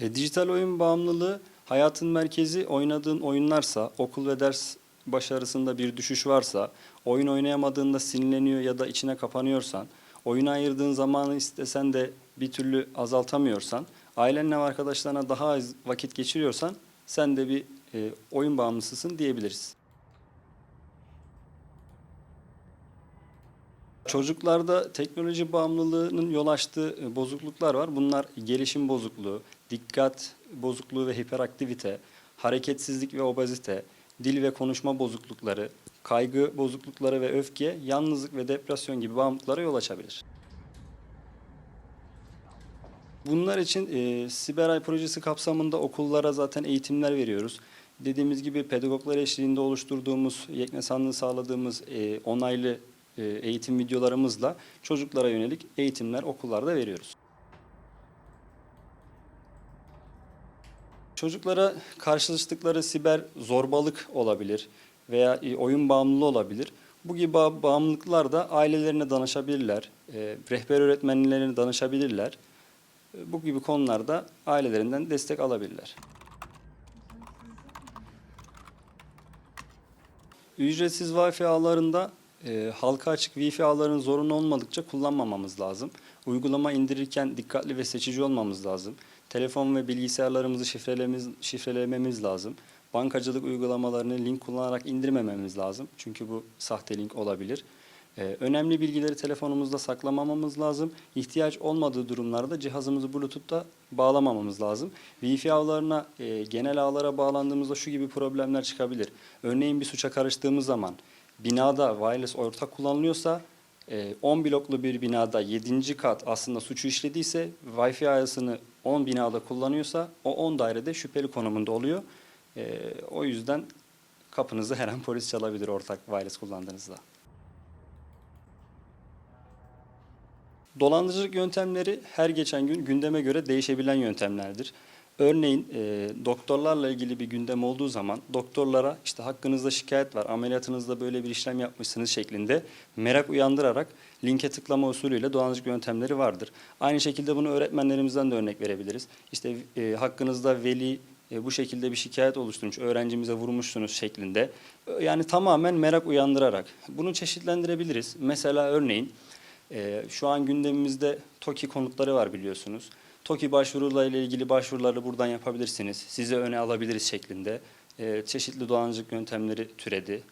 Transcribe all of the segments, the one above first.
E, dijital oyun bağımlılığı hayatın merkezi oynadığın oyunlarsa, okul ve ders başarısında bir düşüş varsa, oyun oynayamadığında sinirleniyor ya da içine kapanıyorsan, oyuna ayırdığın zamanı istesen de bir türlü azaltamıyorsan, ailenle ve arkadaşlarına daha az vakit geçiriyorsan sen de bir e, oyun bağımlısısın diyebiliriz. Çocuklarda teknoloji bağımlılığının yol açtığı e, bozukluklar var. Bunlar gelişim bozukluğu, dikkat bozukluğu ve hiperaktivite, hareketsizlik ve obezite, dil ve konuşma bozuklukları, kaygı bozuklukları ve öfke, yalnızlık ve depresyon gibi bağımlılıklara yol açabilir. Bunlar için e, Siberay projesi kapsamında okullara zaten eğitimler veriyoruz. Dediğimiz gibi pedagoglar eşliğinde oluşturduğumuz, yeknesanlığı sağladığımız e, onaylı eğitim videolarımızla çocuklara yönelik eğitimler okullarda veriyoruz. Çocuklara karşılaştıkları siber zorbalık olabilir veya e, oyun bağımlılığı olabilir. Bu gibi ba- bağımlılıklar da ailelerine danışabilirler, e, rehber öğretmenlerine danışabilirler. E, Bu gibi konularda ailelerinden destek alabilirler. Ücretsiz Wi-Fi ağlarında e, halka açık Wi-Fi ağlarının zorunlu olmadıkça kullanmamamız lazım. Uygulama indirirken dikkatli ve seçici olmamız lazım. Telefon ve bilgisayarlarımızı şifrelememiz, şifrelememiz lazım. Bankacılık uygulamalarını link kullanarak indirmememiz lazım. Çünkü bu sahte link olabilir. Ee, önemli bilgileri telefonumuzda saklamamamız lazım. İhtiyaç olmadığı durumlarda cihazımızı Bluetooth'ta bağlamamamız lazım. Wi-Fi ağlarına, e, genel ağlara bağlandığımızda şu gibi problemler çıkabilir. Örneğin bir suça karıştığımız zaman binada wireless ortak kullanılıyorsa e, 10 bloklu bir binada 7. kat aslında suçu işlediyse Wi-Fi ağısını 10 binada kullanıyorsa o 10 dairede şüpheli konumunda oluyor. E, o yüzden kapınızı her an polis çalabilir ortak wireless kullandığınızda. Dolandırıcılık yöntemleri her geçen gün gündeme göre değişebilen yöntemlerdir. Örneğin e, doktorlarla ilgili bir gündem olduğu zaman doktorlara işte hakkınızda şikayet var, ameliyatınızda böyle bir işlem yapmışsınız şeklinde merak uyandırarak linke tıklama usulüyle dolandırıcılık yöntemleri vardır. Aynı şekilde bunu öğretmenlerimizden de örnek verebiliriz. İşte e, hakkınızda veli e, bu şekilde bir şikayet oluşturmuş, öğrencimize vurmuşsunuz şeklinde. E, Yani tamamen merak uyandırarak bunu çeşitlendirebiliriz. Mesela örneğin ee, şu an gündemimizde TOKİ konutları var biliyorsunuz. TOKİ başvurularıyla ilgili başvuruları buradan yapabilirsiniz. Size öne alabiliriz şeklinde. Ee, çeşitli dolandırıcılık yöntemleri türedi.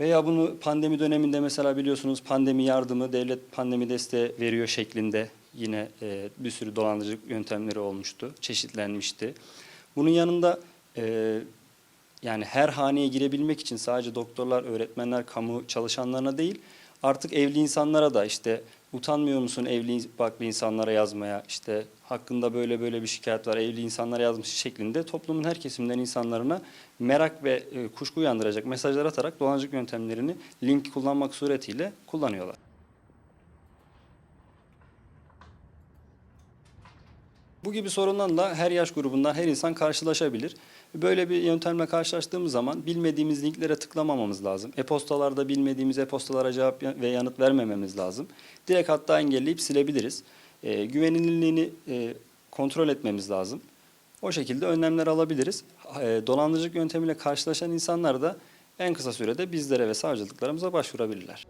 Veya bunu pandemi döneminde mesela biliyorsunuz pandemi yardımı, devlet pandemi desteği veriyor şeklinde yine e, bir sürü dolandırıcılık yöntemleri olmuştu, çeşitlenmişti. Bunun yanında e, yani her haneye girebilmek için sadece doktorlar, öğretmenler, kamu çalışanlarına değil, artık evli insanlara da işte utanmıyor musun evli baklı insanlara yazmaya, işte hakkında böyle böyle bir şikayet var, evli insanlara yazmış şeklinde toplumun her kesimden insanlarına merak ve e, kuşku uyandıracak mesajlar atarak dolandırıcılık yöntemlerini link kullanmak suretiyle kullanıyorlar. Bu gibi sorunlarla her yaş grubundan her insan karşılaşabilir. Böyle bir yöntemle karşılaştığımız zaman bilmediğimiz linklere tıklamamamız lazım. E-postalarda bilmediğimiz e-postalara cevap ve yanıt vermememiz lazım. Direkt hatta engelleyip silebiliriz. E, güvenilirliğini e, kontrol etmemiz lazım. O şekilde önlemler alabiliriz. E, dolandırıcılık yöntemiyle karşılaşan insanlar da en kısa sürede bizlere ve savcılıklarımıza başvurabilirler.